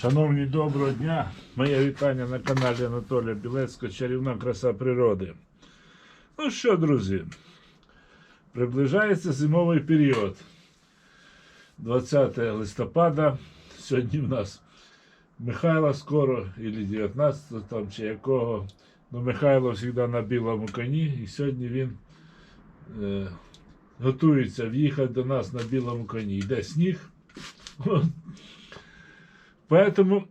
Шановні, доброго дня! Моє вітання на каналі Анатолія Білецького Чарівна краса природи. Ну що, друзі, приближається зимовий період. 20 листопада. Сьогодні в нас Михайло скоро, або 19 там чи якого. Ну, Михайло завжди на білому коні, і сьогодні він е, готується в'їхати до нас на білому коні. Йде сніг. Поэтому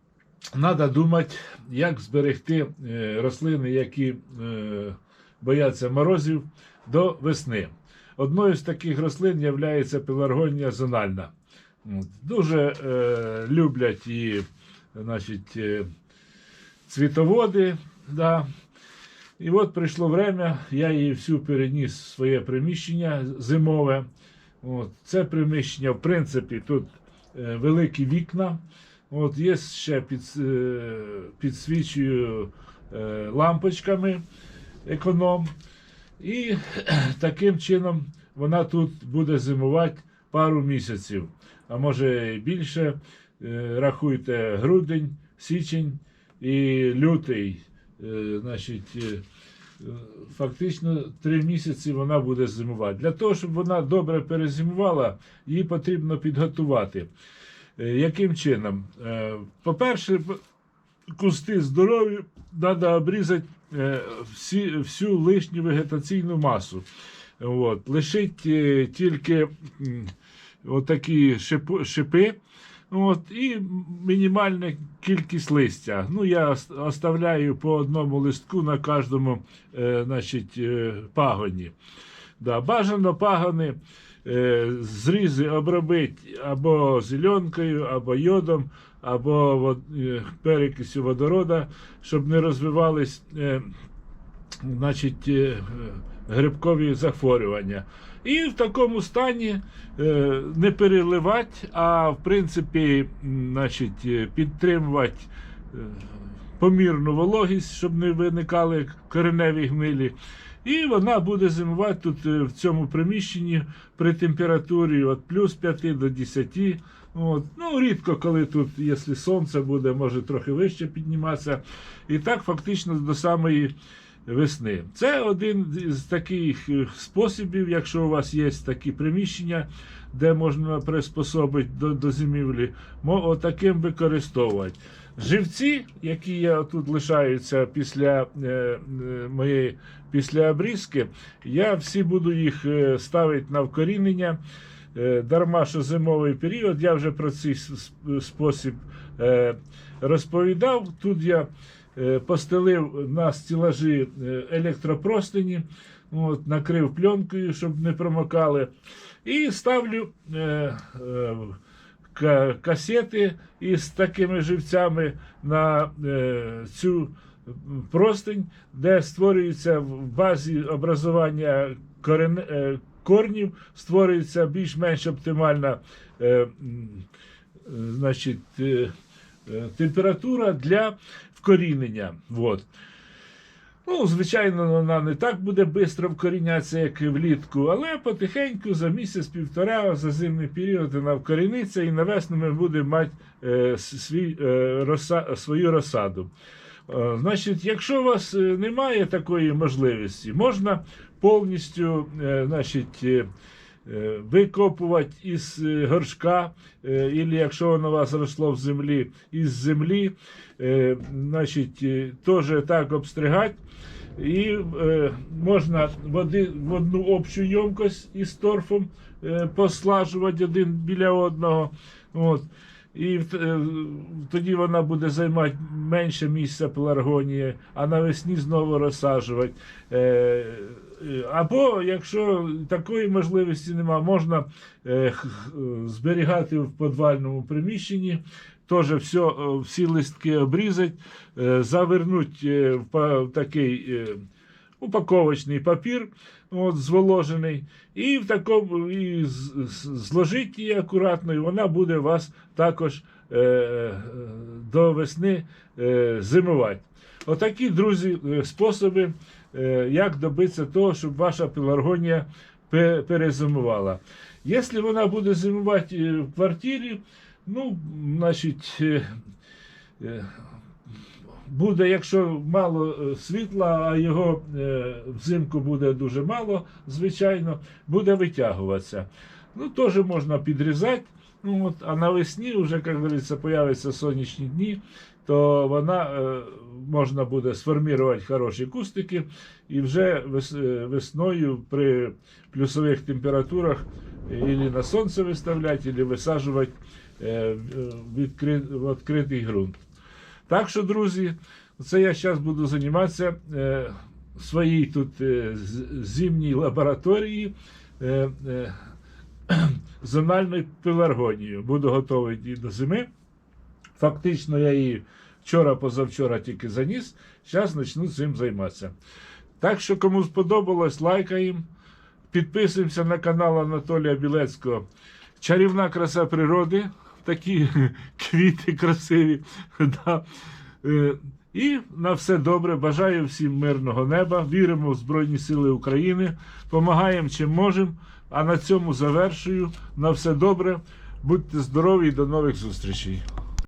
треба думати, як зберегти е, рослини, які е, бояться морозів до весни. Одною з таких рослин є пеларгонія зональна. Дуже е, люблять її значить, цвітоводи. Да. І от прийшло время, я її всю переніс в своє приміщення зимове. От. Це приміщення, в принципі, тут великі вікна. От є ще під, е, підсвічую е, лампочками економ. І таким чином вона тут буде зимувати пару місяців, а може і більше. Е, Рахуйте грудень, січень і лютий. Е, Значить, е, е, фактично три місяці вона буде зимувати. Для того, щоб вона добре перезимувала, її потрібно підготувати. Е, Яким чином? Е, По-перше, кусти здорові, треба обрізати е, всі, всю лишню вегетаційну масу. От. Лишить тільки отакі шипи. От, і мінімальна кількість листя. Ну, я оставляю по одному листку на кожному е, значить, е, пагоні. Да, бажано пагони е, зрізи обробити або зеленкою, або йодом, або вод- е, перекисю водорода, щоб не розвивались е, значить, е, грибкові захворювання. І в такому стані е, не переливати, а в принципі, значить, е, підтримувати е, помірну вологість, щоб не виникали кореневі гнилі. І вона буде зимувати тут в цьому приміщенні при температурі від плюс 5 до 10. От. Ну, рідко, коли тут, якщо сонце буде, може трохи вище підніматися. І так фактично до самої весни. Це один з таких е, способів, якщо у вас є такі приміщення, де можна приспособити до, до зимівлі, отаким використовувати. Живці, які я тут лишаються після е, е, моєї після обрізки, я всі буду їх е, ставити на вкорінення. Дарма, що зимовий період, я вже про цей спосіб розповідав. Тут я постелив на стілажі е, електропростині, от, накрив пленкою, щоб не промокали. І ставлю е, е, касети із такими живцями на е, цю простинь, де створюється в базі образування корен, е, корнів, створюється більш-менш оптимальна е, е, значить, е, е, температура для вкорінення. Вот. Ну, звичайно, вона не так буде швидко вкорінятися, як і влітку, але потихеньку за місяць-півтора, за зимний період вона вкоріниться і на весну ми будемо мати е, свій, е, роса, свою розсаду. Е, Значить, якщо у вас е, немає такої можливості, можна повністю е, значить, е, е, викопувати із е, горшка, е, або якщо воно у вас росло в землі, із землі, е, значить, е, теж так обстригати. І е, можна в, в одну общу ємкость із торфом е, послажувати один біля одного. От. І е, тоді вона буде займати менше місця пеларгонії, а навесні знову розсаджувати. Е, е, або якщо такої можливості немає, можна зберігати в подвальному приміщенні. Теж все, всі листки обрізати, завернути е, в такий упаковочний папір, от, зволожений, і в такому і з- з- її акуратно, і вона буде вас також е, е, до весни е, зимувати. Отакі, друзі, е, способи, е, як добитися того, щоб ваша пеларгонія перезимувала. Якщо вона буде зимувати е, в квартирі, Ну, значить, е, е, буде, якщо мало е, світла, а його е, взимку буде дуже мало, звичайно, буде витягуватися. Ну, теж можна підрізати. Ну, от, а навесні, вже, як говориться, появляться сонячні дні, то вона е, можна буде сформувати хороші кустики і вже вес, весною при плюсових температурах или на сонце виставляти, или висаджувати в відкритий ґрунт. Так що, друзі, це я зараз буду займатися е, своїй тут е, зимній лабораторії. Е, е, зональною пеларгонією. Буду готовий її до зими. Фактично, я її вчора-позавчора тільки заніс. Зараз почну цим займатися. Так що, кому сподобалось, лайкаємо. Підписуємося на канал Анатолія Білецького. Чарівна краса природи. Такі квіти красиві. Да. Е, І на все добре. Бажаю всім мирного неба. Віримо в Збройні Сили України. Помагаємо чим можемо. А на цьому завершую. На все добре. Будьте здорові і до нових зустрічей.